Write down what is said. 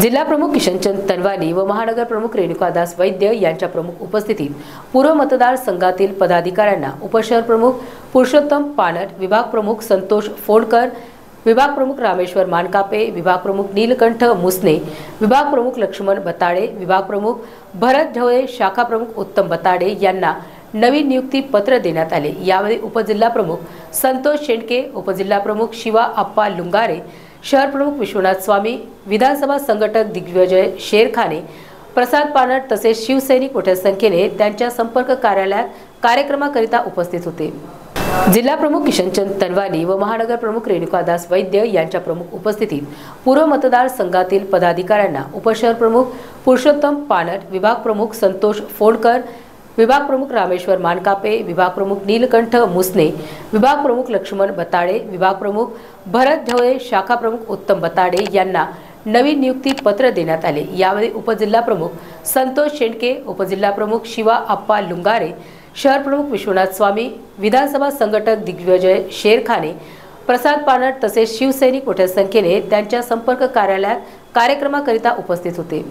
जिल्हा प्रमुख किशनचंद तनवानी व महानगर प्रमुख रेणुकादास वैद्य यांच्या प्रमुख उपस्थितीत पूर्व मतदार संघातील पदाधिकाऱ्यांना उपशहर प्रमुख पुरुषोत्तम पानट विभाग प्रमुख संतोष फोडकर विभाग प्रमुख रामेश्वर मानकापे विभाग प्रमुख नीलकंठ मुसने विभाग प्रमुख लक्ष्मण बताडे विभाग प्रमुख भरत ढवळे शाखा प्रमुख उत्तम बताडे यांना नवीन नियुक्ती पत्र देण्यात आले. यावेळी उपजिल्हा प्रमुख संतोष शेंडके उपजिल्हा प्रमुख शिवा आप्पा लुंगारे शहर प्रमुख विश्वनाथ स्वामी विधानसभा संघटक दिग्विजय शेरखाने प्रसाद पानट तसेच शिवसैनिक मोठ्या संख्येने त्यांच्या संपर्क कार्यालयात कार्यक्रमाकरिता उपस्थित होते. जिल्हा प्रमुख किशनचंद तनवानी व महानगर प्रमुख रेणुकादास वैद्य यांच्या प्रमुख उपस्थितीत पूर्व मतदार संघातील पदाधिकाऱ्यांना उपशहर प्रमुख पुरुषोत्तम पानट विभाग प्रमुख संतोष फोडकर विभाग प्रमुख रामेश्वर मानकापे विभाग प्रमुख नीलकंठ मुसने विभाग प्रमुख लक्ष्मण बताडे विभाग प्रमुख भरत ढवळे शाखा प्रमुख उत्तम बताडे यांना नवीन नियुक्ती पत्र देण्यात आले. यावेळी उपजिल्हा प्रमुख संतोष शेंडके उपजिल्हा प्रमुख शिवा आप्पा लुंगारे शहर प्रमुख विश्वनाथ स्वामी विधानसभा संघटक दिग्विजय शेरखाने प्रसाद पानट तसेच शिवसैनिक मोठ्या संख्येने त्यांच्या संपर्क कार्यालयात कार्यक्रमाकरिता उपस्थित होते.